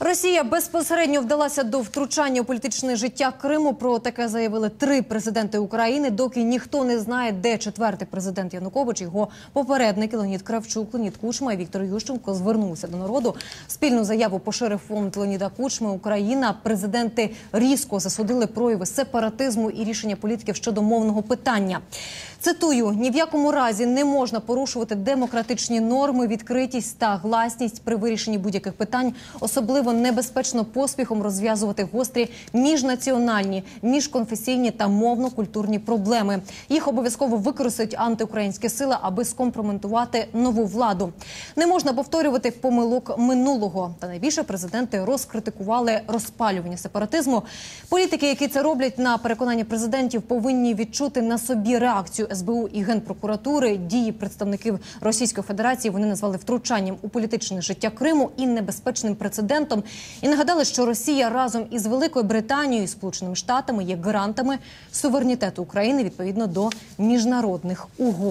Росія безпосередньо вдалася до втручання у політичне життя Криму. Про таке заявили три президенти України. Доки ніхто не знає, де четвертий президент Янукович. Його попередники Леонід Кравчук, Леонід Кучма і Віктор Ющенко звернулися до народу. Спільну заяву поширив фонд Леоніда Кучми. Україна. Президенти різко засудили прояви сепаратизму і рішення політиків щодо мовного питання. Цитую: ні в якому разі не можна порушувати демократичні норми, відкритість та гласність при вирішенні будь-яких питань, особливо небезпечно поспіхом розв'язувати гострі міжнаціональні, міжконфесійні та мовно-культурні проблеми. Їх обов'язково використають антиукраїнські сили, аби скомпрометувати нову владу. Не можна повторювати помилок минулого. Та найбільше президенти розкритикували розпалювання сепаратизму. Політики, які це роблять, на переконання президентів, повинні відчути на собі реакцію СБУ і генпрокуратури. Дії представників Російської Федерації вони назвали втручанням у політичне життя Криму і небезпечним прецедентом. І нагадали, що Росія разом із Великою Британією і Сполученими Штатами є гарантами суверенітету України відповідно до міжнародних угод.